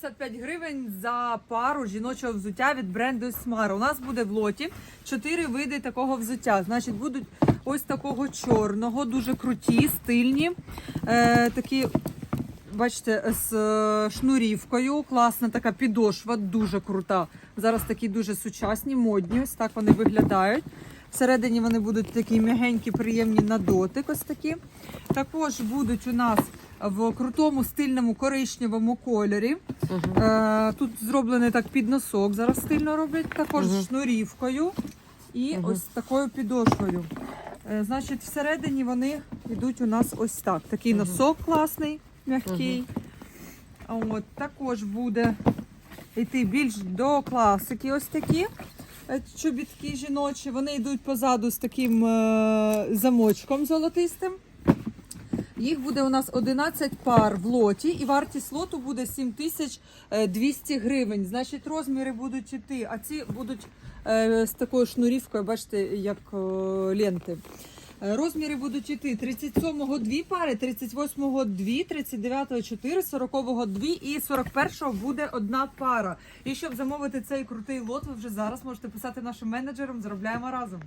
55 гривень за пару жіночого взуття від бренду Смара. У нас буде в лоті 4 види такого взуття. Значить, будуть ось такого чорного, дуже круті, стильні. Е, такі, бачите, з е, шнурівкою. Класна така підошва, дуже крута. Зараз такі дуже сучасні, модні. Ось так вони виглядають. Всередині вони будуть такі м'ягенькі, приємні на дотик. Ось такі. Також будуть у нас в крутому стильному коричневому кольорі. Е, тут зроблений так під носок. Зараз стильно роблять. Також з шнурівкою і ось такою підошвою. Е, значить, всередині вони йдуть у нас ось так. Такий носок класний, м'який. А От, також буде йти більш до класики. Ось такі е, чобітки жіночі. Вони йдуть позаду з таким е, замочком золотистим. Їх буде у нас 11 пар в лоті, і вартість лоту буде 7200 гривень. Значить, розміри будуть іти, а ці будуть е, з такою шнурівкою, бачите, як е, ленти. Е, Розміри будуть іти 37-го 2 пари, 38-го 2, 39-го 4, 40-го 2 і 41-го буде одна пара. І щоб замовити цей крутий лот, ви вже зараз можете писати нашим менеджерам, заробляємо разом.